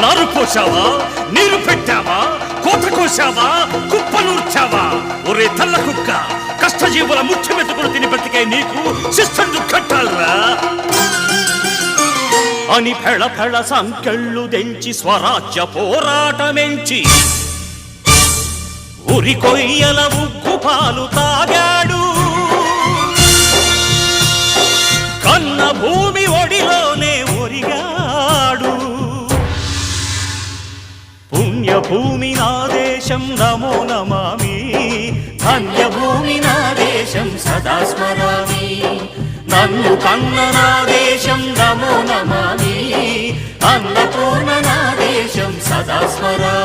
నారు పోసావా నీరు పెట్టావా? కోత కోసావా కుప్పనూర్చావా ఒరే తల్ల కుక్క కష్టజీవుల ముఖ్య మెతుకులు తిని బ్రతికే నీకు శిస్తందు కట్టాలరా అని ఫెళ ఫెళ సంకెళ్ళు దెంచి స్వరాజ్య పోరాటమెంచి ఉరి కొయ్యల ఉగ్గు పాలు తాగాడు. కన్న భూమి ధన్యభూమి నా దేశం నమో నమామి. ధన్యభూమి నా దేశం సదా స్మరామి. నన్ను కన్న నా దేశం నమో నమామి. అన్నపూర్ణ నా దేశం సదా స్మరామి.